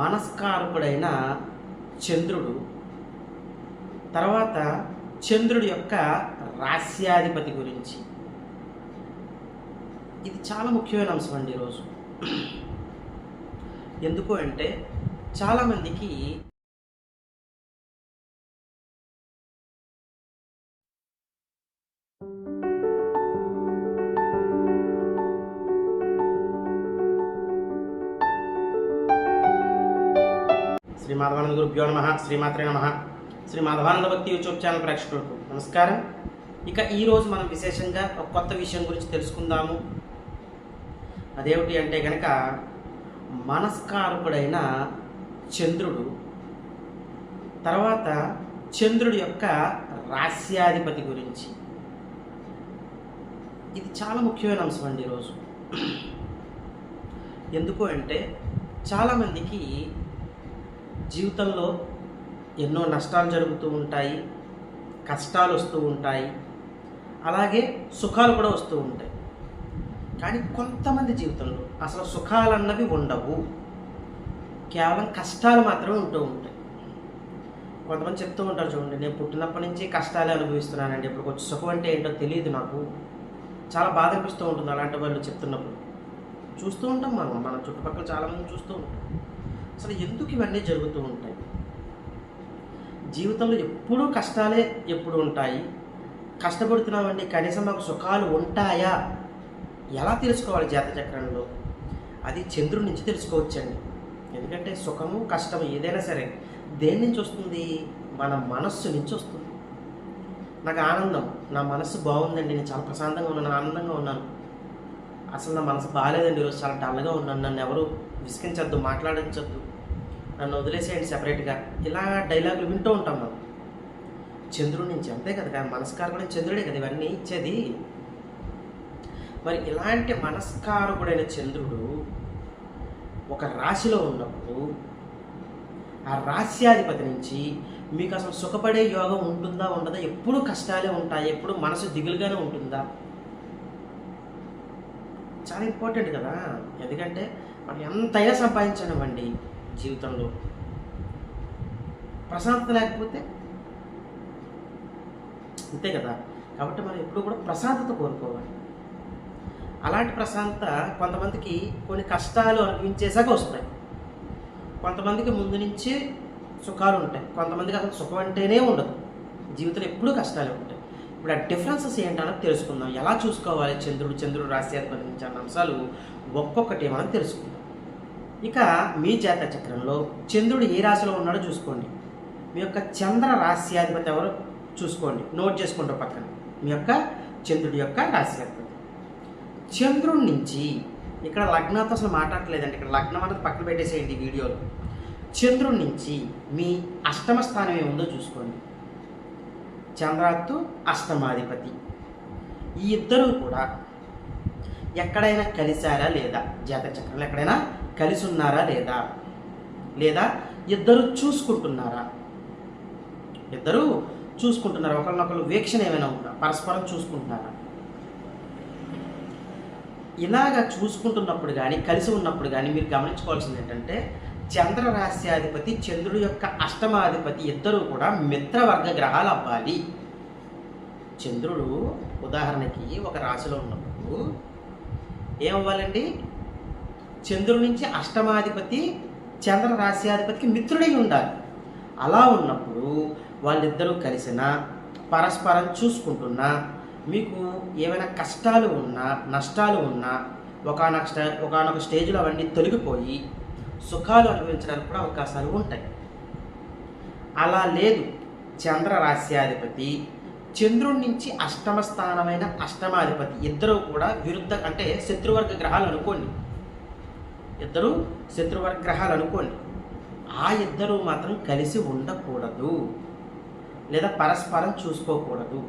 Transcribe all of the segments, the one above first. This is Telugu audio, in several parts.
మనస్కారకుడైన చంద్రుడు. తర్వాత చంద్రుడి యొక్క రాస్యాధిపతి గురించి. ఇది చాలా ముఖ్యమైన అంశం అండి ఈరోజు ఎందుకు అంటే చాలామందికి శ్రీ మాధవానంద గురుభ్యో నమ శ్రీమాత్రే నమ. శ్రీ మాధవానంద భక్తి యూట్యూబ్ ఛానల్ ప్రేక్షకులకు నమస్కారం. ఇక ఈరోజు మనం విశేషంగా ఒక కొత్త విషయం గురించి తెలుసుకుందాము. అదేమిటి అంటే కనుక మనస్కారకుడైన చంద్రుడు తర్వాత చంద్రుడి యొక్క రాస్యాధిపతి గురించి. ఇది చాలా ముఖ్యమైన అంశం అండి ఈరోజు ఎందుకు అంటే చాలామందికి జీవితంలో ఎన్నో నష్టాలు జరుగుతూ ఉంటాయి కష్టాలు వస్తూ ఉంటాయి అలాగే సుఖాలు కూడా వస్తూ ఉంటాయి. కానీ కొంతమంది జీవితంలో అసలు సుఖాలన్నవి ఉండవు. కేవలం కష్టాలు మాత్రమే ఉంటూ ఉంటాయి. కొంతమంది చెప్తూ ఉంటారు చూడండి నేను పుట్టినప్పటి నుంచి కష్టాలే అనుభవిస్తున్నానండి. ఇప్పుడు కొంచెం సుఖం అంటే ఏంటో తెలియదు నాకు. చాలా బాధ అనిపిస్తూ ఉంటుంది అలాంటి వాళ్ళు చెప్తున్నప్పుడు. చూస్తూ ఉంటాం మనం మన చుట్టుపక్కల చాలామంది చూస్తూ ఉంటాం అసలు ఎందుకు ఇవన్నీ జరుగుతూ ఉంటాయి? జీవితంలో ఎప్పుడూ కష్టాలే ఎప్పుడు ఉంటాయి? కష్టపడుతున్నామండి కనీసం మాకు సుఖాలు ఉంటాయా? ఎలా తెలుసుకోవాలి జాతచక్రంలో అది చంద్రుడి నుంచి తెలుసుకోవచ్చండి. ఎందుకంటే సుఖము కష్టము ఏదైనా సరే దేని నుంచి వస్తుంది? మన మనస్సు నుంచి వస్తుంది. నాకు ఆనందం నా మనస్సు బాగుందండి నేను చాలా ప్రశాంతంగా ఉన్నాను ఆనందంగా ఉన్నాను. అసలు నా మనసు బాగాలేదండి ఈరోజు చాలా డల్గా ఉన్నాను నన్ను ఎవరు విసిగించద్దు మాట్లాడించద్దు. నన్ను వదిలేసేయండి సెపరేట్గా ఇలా డైలాగులు వింటూ ఉంటాం మనం. చంద్రుడి నుంచి అంతే కదా మనస్కారకుడైన చంద్రుడే కదా ఇవన్నీ ఇచ్చేది. మరి ఇలాంటి మనస్కారకుడైన చంద్రుడు ఒక రాశిలో ఉన్నప్పుడు ఆ రాశ్యాధిపతి నుంచి మీకు అసలు సుఖపడే యోగం ఉంటుందా ఉండదా? ఎప్పుడు కష్టాలే ఉంటాయి ఎప్పుడు మనసు దిగులుగానే ఉంటుందా? చాలా ఇంపార్టెంట్ కదా. ఎందుకంటే మనం ఎంతైనా సంపాదించనివ్వండి జీవితంలో. ప్రశాంతత లేకపోతే అంతే కదా. కాబట్టి మనం ఎప్పుడు కూడా ప్రశాంతత కోరుకోవాలి. అలాంటి ప్రశాంతత కొంతమందికి కొన్ని కష్టాలు అనిపించేసాక వస్తాయి. కొంతమందికి ముందు నుంచి సుఖాలు ఉంటాయి. కొంతమందికి అసలు సుఖం అంటేనే ఉండదు. జీవితంలో ఎప్పుడూ కష్టాలు ఉంటాయి. ఇప్పుడు ఆ డిఫరెన్సెస్ ఏంటన్నది తెలుసుకుందాం. ఎలా చూసుకోవాలి చంద్రుడు? చంద్రుడు రాశి నుంచి అంశాలు ఒక్కొక్కటి మనం తెలుసుకుందాం. ఇక మీ జాత చక్రంలో చంద్రుడు ఏ రాశిలో ఉన్నాడో చూసుకోండి. మీ యొక్క చంద్ర రాశ్యాధిపతి ఎవరో చూసుకోండి. నోట్ చేసుకుంటూ పక్కన. మీ యొక్క చంద్రుడి యొక్క రాశ్యాధిపతి చంద్రుడి నుంచి ఇక్కడ లగ్నంతో అసలు మాట్లాడలేదండి ఇక్కడ లగ్నం అనేది పక్కన పెట్టేసేయండి వీడియోలో. చంద్రుడి నుంచి మీ అష్టమ స్థానం ఏముందో చూసుకోండి. చంద్రాత్తు అష్టమాధిపతి. ఈ ఇద్దరు కూడా ఎక్కడైనా కలిశారా లేదా? జాతక చక్రంలో ఎక్కడైనా కలిసి ఉన్నారా లేదా? లేదా ఇద్దరు చూసుకుంటున్నారా? ఇద్దరు చూసుకుంటున్నారా? ఒకరినొకరు వీక్షణ ఏమైనా ఉందా? పరస్పరం చూసుకుంటున్నారా? ఇలాగ చూసుకుంటున్నప్పుడు కానీ కలిసి ఉన్నప్పుడు కానీ మీరు గమనించుకోవాల్సింది ఏంటంటే చంద్ర రాశ్యాధిపతి చంద్రుడి యొక్క అష్టమాధిపతి ఇద్దరు కూడా మిత్రవర్గ గ్రహాలు అవ్వాలి. చంద్రుడు ఉదాహరణకి ఒక రాశిలో ఉన్నప్పుడు ఏమవ్వాలండి? చంద్రుడి నుంచి అష్టమాధిపతి చంద్ర రాశ్యాధిపతికి మిత్రుడై ఉండాలి. అలా ఉన్నప్పుడు వాళ్ళిద్దరూ కలిసిన పరస్పరం చూసుకుంటున్నా మీకు ఏమైనా కష్టాలు ఉన్నా నష్టాలు ఉన్నా ఒకనొక స్టే ఒకనొక స్టేజ్లో అవన్నీ తొలగిపోయి సుఖాలు అనుభవించడానికి కూడా అవకాశాలు ఉంటాయి. అలా లేదు. చంద్ర రాశ్యాధిపతి చంద్రుడి నుంచి అష్టమ స్థానమైన అష్టమాధిపతి ఇద్దరు కూడా విరుద్ధ అంటే శత్రువర్గ గ్రహాలు అనుకోండి. ఇద్దరు శత్రువర్గ గ్రహాలు అనుకోండి ఆ ఇద్దరు మాత్రం కలిసి ఉండకూడదు. లేదా పరస్పరం చూసుకోకూడదు.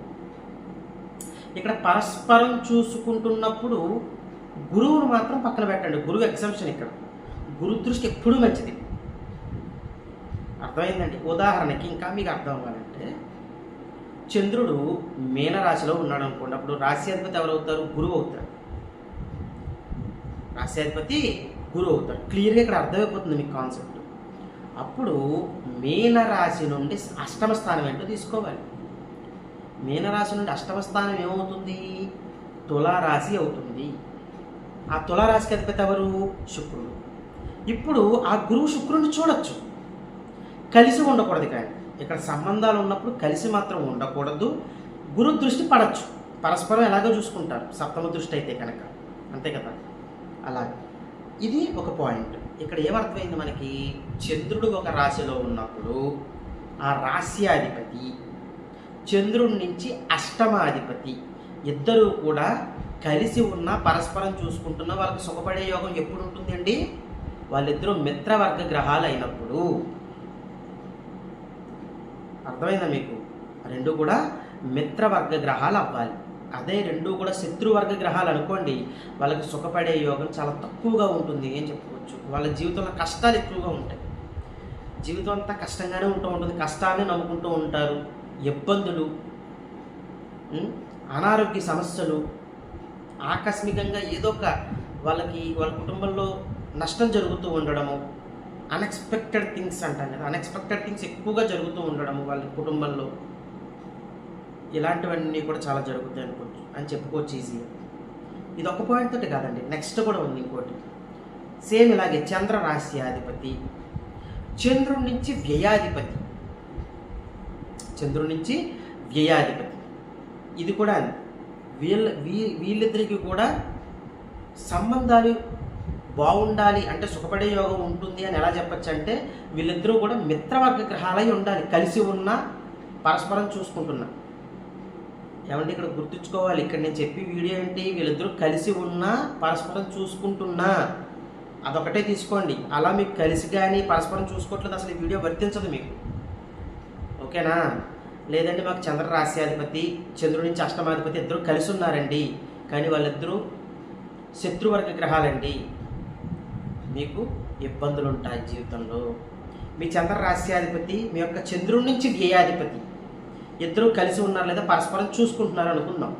ఇక్కడ పరస్పరం చూసుకుంటున్నప్పుడు గురువును మాత్రం పక్కన పెట్టండి. గురువు ఎగ్జామ్షన్ ఇక్కడ. గురు దృష్టి ఎప్పుడూ మంచిది. అర్థమైందండి? ఉదాహరణకి ఇంకా మీకు అర్థం అవ్వాలంటే చంద్రుడు మీనరాశిలో ఉన్నాడు అనుకోండి అప్పుడు రాశ్యాధిపతి ఎవరు అవుతారు గురువు అవుతారు రాశ్యాధిపతి గురువు అవుతాడు క్లియర్గా ఇక్కడ అర్థమైపోతుంది మీకు కాన్సెప్ట్ అప్పుడు మీన రాశి నుండి అష్టమ స్థానం ఏంటో తీసుకోవాలి. మీనరాశి నుండి అష్టమ స్థానం ఏమవుతుంది? తులారాశి అవుతుంది. ఆ తులారాశికి అధిపతి ఎవరు? శుక్రుడు. ఇప్పుడు ఆ గురువు శుక్రుడిని చూడొచ్చు. కలిసి ఉండకూడదు కానీ. ఇక్కడ సంబంధాలు ఉన్నప్పుడు కలిసి మాత్రం ఉండకూడదు. గురు దృష్టి పడచ్చు. పరస్పరం ఎలాగో చూసుకుంటారు. సప్తమ దృష్టి అయితే కనుక. అంతే కదా? అలాగే. ఇది ఒక పాయింట్ ఇక్కడ ఏమర్థమైంది మనకి? చంద్రుడు ఒక రాశిలో ఉన్నప్పుడు ఆ రాశ్యాధిపతి చంద్రుడి నుంచి అష్టమాధిపతి ఇద్దరూ కూడా కలిసి ఉన్న పరస్పరం చూసుకుంటున్న వాళ్ళకి సుఖపడే యోగం ఎప్పుడు ఉంటుందండి? వాళ్ళిద్దరూ మిత్రవర్గ గ్రహాలు అయినప్పుడు. అర్థమైందా మీకు? రెండు కూడా మిత్రవర్గ గ్రహాలు అవ్వాలి. అదే రెండు కూడా శత్రువర్గ గ్రహాలు అనుకోండి వాళ్ళకి సుఖపడే యోగం చాలా తక్కువగా ఉంటుంది అని చెప్పుకోవచ్చు. వాళ్ళ జీవితంలో కష్టాలు ఎక్కువగా ఉంటాయి. జీవితం అంతా కష్టంగానే ఉంటూ ఉంటుంది కష్టాన్ని నమ్ముకుంటూ ఉంటారు. ఇబ్బందులు అనారోగ్య సమస్యలు ఆకస్మికంగా ఏదో ఒక వాళ్ళకి వాళ్ళ కుటుంబంలో నష్టం జరుగుతూ ఉండడము అన్ఎక్స్పెక్టెడ్ థింగ్స్ అంటాం కదా అన్ఎక్స్పెక్టెడ్ థింగ్స్ ఎక్కువగా జరుగుతూ ఉండడము వాళ్ళ కుటుంబంలో. ఇలాంటివన్నీ కూడా చాలా జరుగుతాయి అనుకోవచ్చు అని చెప్పుకోవచ్చు ఈజీగా ఇది ఒక పాయింట్ తోటి కాదండి నెక్స్ట్ కూడా ఉంది ఇంకోటి. సేమ్ ఇలాగే చంద్ర రాశ్యాధిపతి చంద్రుడి నుంచి వ్యయాధిపతి. చంద్రుడి నుంచి వ్యయాధిపతి. ఇది కూడా వీళ్ళ వీ వీళ్ళిద్దరికీ కూడా సంబంధాలు బాగుండాలి అంటే సుఖపడే యోగం ఉంటుంది అని ఎలా చెప్పచ్చు అంటే వీళ్ళిద్దరూ కూడా మిత్రవర్గ గ్రహాలై ఉండాలి కలిసి ఉన్న పరస్పరం చూసుకుంటున్నా. ఏమంటే ఇక్కడ గుర్తుంచుకోవాలి. ఇక్కడ నేను చెప్పి వీడియో ఏంటి? వీళ్ళిద్దరూ కలిసి ఉన్నా పరస్పరం చూసుకుంటున్నా అదొకటే తీసుకోండి. అలా మీకు కలిసి కానీ పరస్పరం చూసుకోవట్లేదు. అసలు ఈ వీడియో వర్తించదు మీకు. ఓకేనా? లేదంటే మాకు చంద్ర రాశ్యాధిపతి చంద్రుడి నుంచి అష్టమాధిపతి ఇద్దరు కలిసి ఉన్నారండి. కానీ వాళ్ళిద్దరూ శత్రువర్గ గ్రహాలండి. మీకు ఇబ్బందులు ఉంటాయి జీవితంలో. మీ చంద్ర రాశ్యాధిపతి మీ యొక్క చంద్రుడి నుంచి వ్యయాధిపతి ఇద్దరు కలిసి ఉన్నారు లేదా పరస్పరం చూసుకుంటున్నారు అనుకుందాం.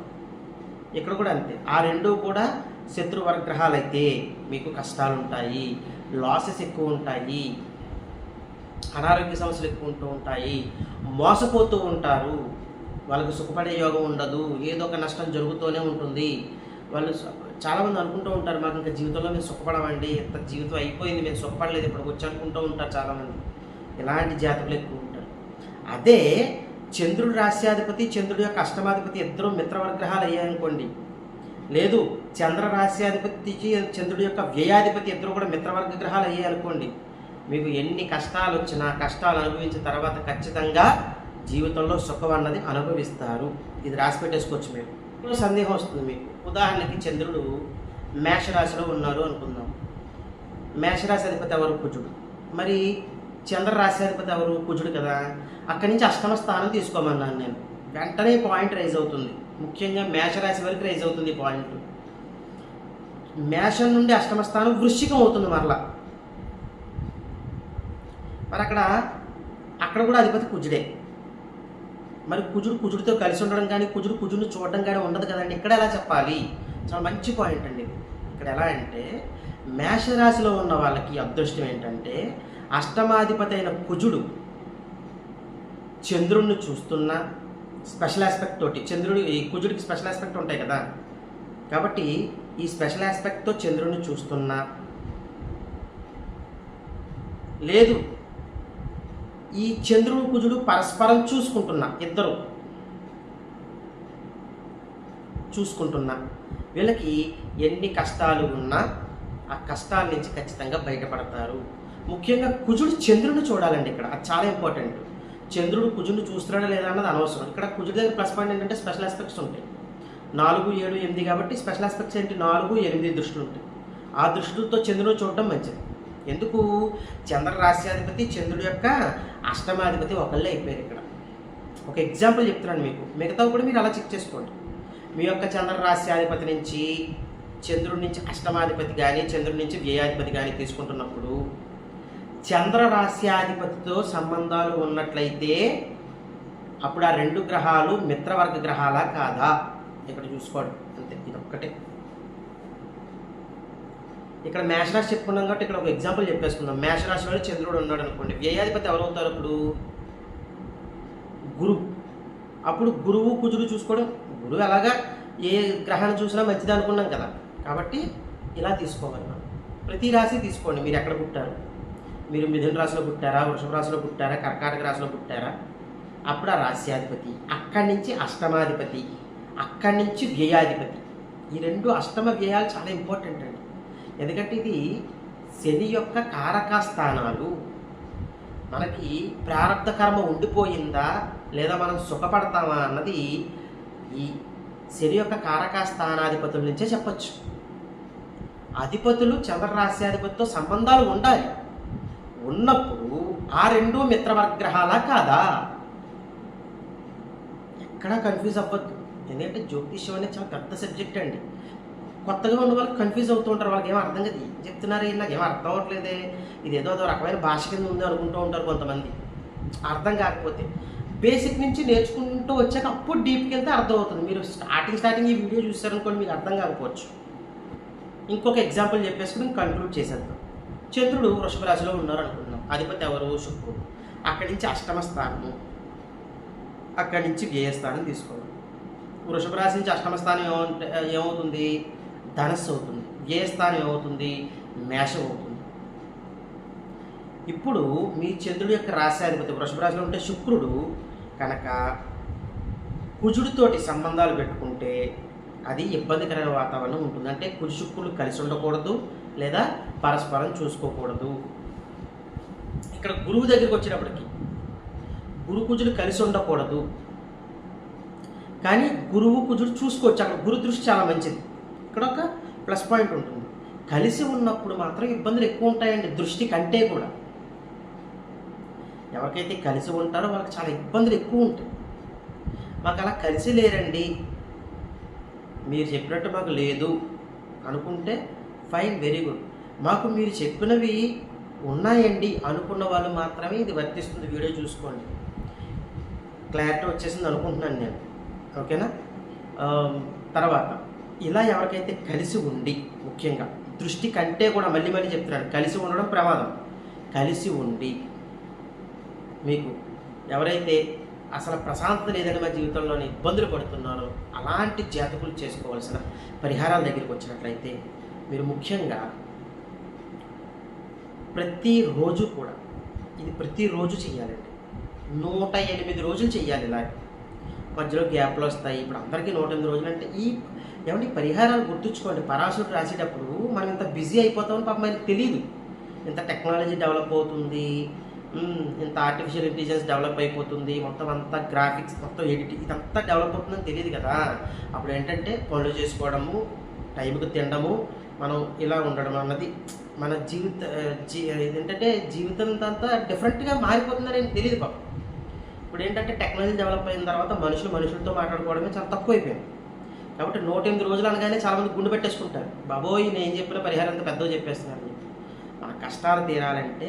ఇక్కడ కూడా అంతే. ఆ రెండు కూడా శత్రువర్గ్రహాలు అయితే మీకు కష్టాలు ఉంటాయి లాసెస్ ఎక్కువ ఉంటాయి అనారోగ్య సమస్యలు ఎక్కువ ఉంటూ ఉంటాయి మోసపోతూ ఉంటారు. వాళ్ళకు సుఖపడే యోగం ఉండదు ఏదో ఒక నష్టం జరుగుతూనే ఉంటుంది. వాళ్ళు చాలామంది అనుకుంటూ ఉంటారు మాకు ఇంకా జీవితంలో మేము సుఖపడమండి ఇంత జీవితం అయిపోయింది మేము సుఖపడలేదు ఇప్పుడు వచ్చి అనుకుంటూ ఉంటారు చాలామంది. ఇలాంటి జాతకులు ఎక్కువ ఉంటారు అదే చంద్రుడు రాశ్యాధిపతి చంద్రుడు యొక్క అష్టమాధిపతి ఇద్దరు మిత్రవర్గ్రహాలు అయ్యాయనుకోండి లేదు చంద్ర రాశ్యాధిపతికి చంద్రుడి యొక్క వ్యయాధిపతి ఇద్దరు కూడా మిత్రవర్గ గ్రహాలు అయ్యాయనుకోండి మీకు ఎన్ని కష్టాలు వచ్చినా కష్టాలు అనుభవించిన తర్వాత ఖచ్చితంగా జీవితంలో సుఖం అన్నది అనుభవిస్తారు. ఇది రాసి పెట్టేసుకోవచ్చు మీరు. సందేహం వస్తుంది మీకు. ఉదాహరణకి చంద్రుడు మేషరాశిలో ఉన్నారు అనుకుందాం. మేషరాశి అధిపతి ఎవరు? కుజుడు. మరి చంద్ర రాశి అధిపతి ఎవరు? కుజుడు కదా. అక్కడి నుంచి అష్టమ స్థానం తీసుకోమన్నాను నేను. వెంటనే పాయింట్ రైజ్ అవుతుంది. ముఖ్యంగా మేషరాశి వరకు రైజ్ అవుతుంది ఈ పాయింట్ మేషం నుండి అష్టమ స్థానం వృశ్చికం అవుతుంది మరలా. మరి అక్కడ అక్కడ కూడా అధిపతి కుజుడే. మరి కుజుడు కుజుడితో కలిసి ఉండడం కానీ కుజుడు కుజుడిని చూడడం కానీ ఉండదు కదండి. ఇక్కడ ఎలా చెప్పాలి? చాలా మంచి పాయింట్ అండి ఇక్కడ ఎలా అంటే మేషరాశిలో ఉన్న వాళ్ళకి అదృష్టం ఏంటంటే అష్టమాధిపతి అయిన కుజుడు చంద్రుడిని చూస్తున్న స్పెషల్ ఆస్పెక్ట్ తోటి చంద్రుడు ఈ కుజుడికి స్పెషల్ ఆస్పెక్ట్ ఉంటాయి కదా. కాబట్టి ఈ స్పెషల్ ఆస్పెక్ట్తో చంద్రుడిని చూస్తున్నా లేదు. ఈ చంద్రుడు కుజుడు పరస్పరం చూసుకుంటున్నా ఇద్దరు చూసుకుంటున్నా వీళ్ళకి ఎన్ని కష్టాలు ఉన్నా ఆ కష్టాల నుంచి ఖచ్చితంగా బయటపడతారు. ముఖ్యంగా కుజుడు చంద్రుని చూడాలండి ఇక్కడ. అది చాలా ఇంపార్టెంట్ చంద్రుడు కుజుడిని చూస్తున్నాడా లేదా అన్నది అనవసరం. ఇక్కడ కుజుడి దగ్గర ప్లస్ పాయింట్ ఏంటంటే స్పెషల్ ఆస్పెక్ట్స్ ఉంటాయి. నాలుగు ఏడు ఎనిమిది కాబట్టి స్పెషల్ ఆస్పెక్ట్స్ ఏంటి? నాలుగు ఎనిమిది దృష్టిలు ఉంటాయి. ఆ దృష్టితో చంద్రుడు చూడడం మంచిది. ఎందుకు? చంద్ర రాశ్యాధిపతి చంద్రుడి యొక్క అష్టమాధిపతి ఒకళ్ళే అయిపోయారు ఇక్కడ. ఒక ఎగ్జాంపుల్ చెప్తున్నాను మీకు. మిగతావి కూడా మీరు అలా చెక్ చేసుకోండి. మీ యొక్క చంద్ర రాశ్యాధిపతి నుంచి చంద్రుడి నుంచి అష్టమాధిపతి కానీ చంద్రుడి నుంచి వ్యయాధిపతి కానీ తీసుకుంటున్నప్పుడు చంద్ర రాశ్యాధిపతితో సంబంధాలు ఉన్నట్లయితే అప్పుడు ఆ రెండు గ్రహాలు మిత్రవర్గ గ్రహాలా కాదా? ఇక్కడ చూసుకోండి. అంతే ఇది ఒక్కటే ఇక్కడ మేషరాశి చెప్పుకున్నాం కాబట్టి ఇక్కడ ఒక ఎగ్జాంపుల్ చెప్పేసుకుందాం. మేషరాశిలో చంద్రుడు ఉన్నాడు అనుకోండి. వ్యయాధిపతి ఎవరవుతారు అప్పుడు? గురువు అప్పుడు గురువు కుజుడు చూసుకోవడం గురువు ఎలాగా ఏ గ్రహాన్ని చూసినా మంచిది అనుకున్నాం కదా. కాబట్టి ఇలా తీసుకోవాలి మనం. ప్రతి రాశి తీసుకోండి. మీరు ఎక్కడ పుట్టారు? మీరు మిథున రాశిలో పుట్టారా వృషభ రాశిలో పుట్టారా కర్కాటక రాశిలో పుట్టారా? అప్పుడు ఆ రాశ్యాధిపతి అక్కడి నుంచి అష్టమాధిపతి అక్కడి నుంచి వ్యయాధిపతి. ఈ రెండు అష్టమ వ్యయాలు చాలా ఇంపార్టెంట్ అండి. ఎందుకంటే ఇది శని యొక్క కారక స్థానాలు మనకి ప్రారంభ కర్మ ఉండిపోయిందా లేదా మనం సుఖపడతామా అన్నది ఈ శని యొక్క కారక స్థానాధిపతుల నుంచే చెప్పచ్చు. అధిపతులు చంద్రరాశ్యాధిపతితో సంబంధాలు ఉండాలి. ఉన్నప్పుడు ఆ రెండు మిత్రవర్గ్రహాలా కాదా? ఎక్కడా కన్ఫ్యూజ్ అవ్వద్దు. ఎందుకంటే జ్యోతిష్యం అనేది చాలా పెద్ద సబ్జెక్ట్ అండి. కొత్తగా ఉన్న వాళ్ళు కన్ఫ్యూజ్ అవుతూ ఉంటారు. వాళ్ళకి ఏం అర్థం కదా. ఏం చెప్తున్నారు? వీళ్ళు నాకు ఏం అర్థం అవ్వట్లేదే. ఇది ఏదో అదో రకమైన భాష కింద ఉంది అనుకుంటూ ఉంటారు కొంతమంది. అర్థం కాకపోతే బేసిక్ నుంచి నేర్చుకుంటూ వచ్చాక అప్పుడు డీప్కి వెళ్తే అర్థం అవుతుంది మీరు స్టార్టింగ్ స్టార్టింగ్ ఈ వీడియో చూసారనుకోండి మీకు అర్థం కాకపోవచ్చు. ఇంకొక ఎగ్జాంపుల్ చెప్పేసుకుని కంక్లూడ్ చేసేద్దాం. చంద్రుడు వృషభ రాశిలో ఉన్నారు అనుకుంటున్నాం అధిపతి ఎవరు? శుక్రుడు. అక్కడి నుంచి అష్టమ స్థానము. అక్కడి నుంచి వ్యయస్థానం తీసుకోవడం. వృషభ రాశి నుంచి అష్టమ స్థానం ఏమంటే ఏమవుతుంది? ధనస్సు అవుతుంది. వ్యయస్థానం ఏమవుతుంది? మేషం అవుతుంది. ఇప్పుడు మీ చంద్రుడి యొక్క రాశాధిపతి వృషభ రాశిలో ఉంటే శుక్రుడు కనుక కుజుడితోటి సంబంధాలు పెట్టుకుంటే అది ఇబ్బందికరమైన వాతావరణం ఉంటుంది. అంటే కుజు శుక్రులు కలిసి ఉండకూడదు. లేదా పరస్పరం చూసుకోకూడదు. ఇక్కడ గురువు దగ్గరికి వచ్చినప్పటికి గురు కుజులు కలిసి ఉండకూడదు. కానీ గురువు కుజుడు చూసుకోవచ్చు. అక్కడ గురు దృష్టి చాలా మంచిది. ఇక్కడ ఒక ప్లస్ పాయింట్ ఉంటుంది. కలిసి ఉన్నప్పుడు మాత్రం ఇబ్బందులు ఎక్కువ ఉంటాయండి దృష్టి కంటే కూడా. ఎవరికైతే కలిసి ఉంటారో వాళ్ళకి చాలా ఇబ్బందులు ఎక్కువ ఉంటాయి. మాకు అలా కలిసి లేరండి. మీరు చెప్పినట్టు మాకు లేదు అనుకుంటే ఫైన్ వెరీ గుడ్. మాకు మీరు చెప్పినవి ఉన్నాయండి అనుకున్న వాళ్ళు మాత్రమే ఇది వర్తిస్తుంది. వీడియో చూసుకోండి. క్లారిటీ వచ్చేసింది అనుకుంటున్నాను నేను. ఓకేనా? తర్వాత ఇలా ఎవరికైతే కలిసి ఉండి ముఖ్యంగా దృష్టి కంటే కూడా మళ్ళీ మళ్ళీ చెప్తున్నాను కలిసి ఉండడం ప్రమాదం. కలిసి ఉండి మీకు ఎవరైతే అసలు ప్రశాంతత లేదని మా జీవితంలోనే ఇబ్బందులు పడుతున్నారో అలాంటి జాతకులు చేసుకోవాల్సిన పరిహారాల దగ్గరికి వచ్చినట్లయితే మీరు ముఖ్యంగా ప్రతిరోజు కూడా ఇది ప్రతిరోజు చేయాలండి నూట ఎనిమిది రోజులు చేయాలి ఇలా. మధ్యలో గ్యాప్లు వస్తాయి. ఇప్పుడు అందరికీ నూట ఎనిమిది రోజులు అంటే ఈ ఏమంటే పరిహారాలు గుర్తుంచుకోండి. పరాశుడు రాసేటప్పుడు మనం ఇంత బిజీ అయిపోతామని పాపం మనకి తెలియదు ఇంత టెక్నాలజీ డెవలప్ అవుతుంది. ఇంత ఆర్టిఫిషియల్ ఇంటెలిజెన్స్ డెవలప్ అయిపోతుంది. మొత్తం అంతా గ్రాఫిక్స్ మొత్తం ఎడిటింగ్ ఇదంతా డెవలప్ అవుతుందని తెలియదు కదా. అప్పుడు ఏంటంటే పనులు చేసుకోవడము టైంకి తినడము మనం ఇలా ఉండడం అన్నది మన జీవిత జీ ఏంటంటే జీవితం అంతా డిఫరెంట్గా మారిపోతుందని తెలియదు పాపం. ఇప్పుడు ఏంటంటే టెక్నాలజీ డెవలప్ అయిన తర్వాత మనుషులు మనుషులతో మాట్లాడుకోవడమే చాలా తక్కువ అయిపోయింది కాబట్టి నూట ఎనిమిది రోజులు అనగానే చాలామంది గుండు పెట్టేసుకుంటారు. బాబోయ్ నేను చెప్పిన పరిహారం అంత పెద్దగా చెప్పేస్తున్నారు మన కష్టాలు తీరాలంటే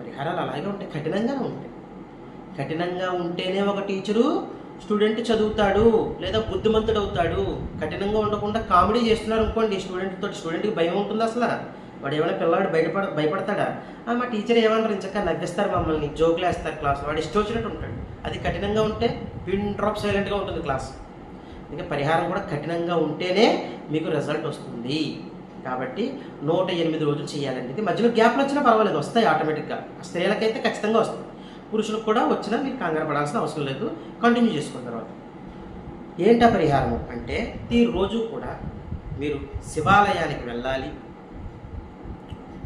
పరిహారాలు అలాగే ఉంటాయి కఠినంగానే ఉంటాయి. కఠినంగా ఉంటేనే ఒక టీచరు స్టూడెంట్ చదువుతాడు లేదా బుద్ధిమంతుడు అవుతాడు కఠినంగా ఉండకుండా కామెడీ చేస్తున్నారు అనుకోండి స్టూడెంట్ తోటి స్టూడెంట్కి భయం ఉంటుంది అసలు. వాడు ఏమైనా పిల్లవాడు బయటపడ భయపడతాడా? ఆ, మా టీచర్ ఏమన్నారు ఇంచక్క నవ్విస్తారు మమ్మల్ని జోకులు వేస్తారు క్లాస్ వాడు ఇష్టం వచ్చినట్టు ఉంటాడు. అది కఠినంగా ఉంటే పిన్ డ్రాప్ సైలెంట్గా ఉంటుంది క్లాస్. ఇంకా పరిహారం కూడా కఠినంగా ఉంటేనే మీకు రిజల్ట్ వస్తుంది. కాబట్టి నూట ఎనిమిది రోజులు చేయాలండి ఇది మధ్యలో గ్యాప్లు వచ్చినా పర్వాలేదు వస్తాయి ఆటోమేటిక్గా. స్త్రీలకైతే ఖచ్చితంగా వస్తాయి. పురుషులకు కూడా వచ్చినా మీరు కంగారు పడాల్సిన అవసరం లేదు. కంటిన్యూ చేసుకున్న తర్వాత. ఏంటా పరిహారం అంటే ఈ రోజు కూడా మీరు శివాలయానికి వెళ్ళాలి.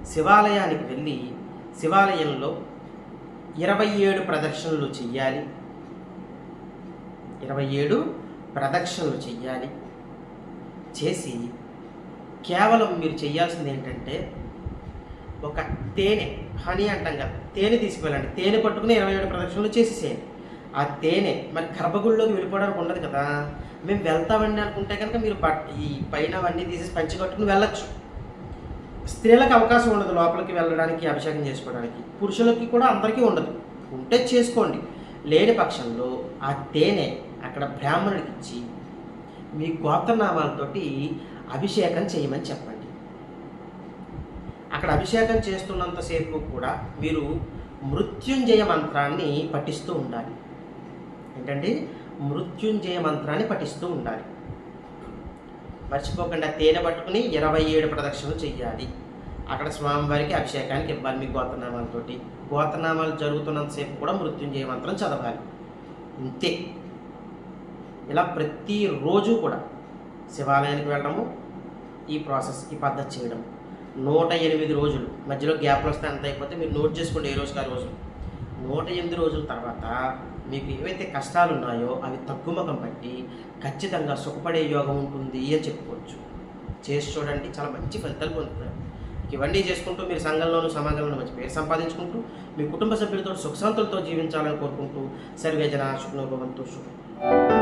శివాలయానికి వెళ్ళి శివాలయంలో ఇరవై ఏడు ప్రదక్షిణలు చెయ్యాలి. ఇరవై ఏడు ప్రదక్షిణలు చెయ్యాలి. చేసి కేవలం మీరు చేయాల్సింది ఏంటంటే ఒక తేనె హనీ అంటాం కదా తేనె తీసుకువెళ్ళండి. తేనె పట్టుకుని ఇరవై ఏడు ప్రదక్షిణలు చేసేసేయండి. ఆ తేనె మరి గర్భగుడిలోకి వెళ్ళిపోవడానికి ఉండదు కదా. మేము వెళ్తామండి అనుకుంటే కనుక మీరు బట్ ఈ పైన అవన్నీ తీసేసి పంచి కట్టుకుని వెళ్ళొచ్చు. స్త్రీలకు అవకాశం ఉండదు లోపలికి వెళ్ళడానికి అభిషేకం చేసుకోవడానికి. పురుషులకి కూడా అందరికీ ఉండదు. ఉంటే చేసుకోండి. లేని పక్షంలో ఆ తేనె అక్కడ బ్రాహ్మణుడికి ఇచ్చి మీ గోత్రనామాలతోటి అభిషేకం చేయమని చెప్పండి. అక్కడ అభిషేకం చేస్తున్నంతసేపు కూడా మీరు మృత్యుంజయ మంత్రాన్ని పఠిస్తూ ఉండాలి. ఏంటండి? మృత్యుంజయ మంత్రాన్ని పఠిస్తూ ఉండాలి. మర్చిపోకుండా తేనె పట్టుకుని ఇరవై ఏడు ప్రదక్షిణలు చెయ్యాలి. అక్కడ స్వామివారికి అభిషేకానికి ఇవ్వాలి మీ గోత్రనామాలతోటి గోతనామాలు జరుగుతున్నంతసేపు కూడా మృత్యుంజయ మంత్రం చదవాలి. ఇంతే. ఇలా ప్రతిరోజు కూడా శివాలయానికి వెళ్ళడము ఈ ప్రాసెస్ ఈ పద్ధతి చేయడం నూట ఎనిమిది రోజులు. మధ్యలో గ్యాప్లు వస్తే అంత అయిపోతే మీరు నోట్ చేసుకోండి ఏ రోజుకి ఆ రోజు. నూట ఎనిమిది రోజుల తర్వాత మీకు ఏవైతే కష్టాలు ఉన్నాయో అవి తగ్గుముఖం పట్టి ఖచ్చితంగా సుఖపడే యోగం ఉంటుంది అని చెప్పుకోవచ్చు. చేసి చూడండి చాలా మంచి ఫలితాలు పొందుతారు. ఇవన్నీ చేసుకుంటూ మీరు సంఘంలోనూ సమాజంలోనూ మంచి పేరు సంపాదించుకుంటూ మీ కుటుంబ సభ్యులతో సుఖశాంతులతో జీవించాలని కోరుకుంటూ సర్వేజన శుభ్నోభవంతు శుభం.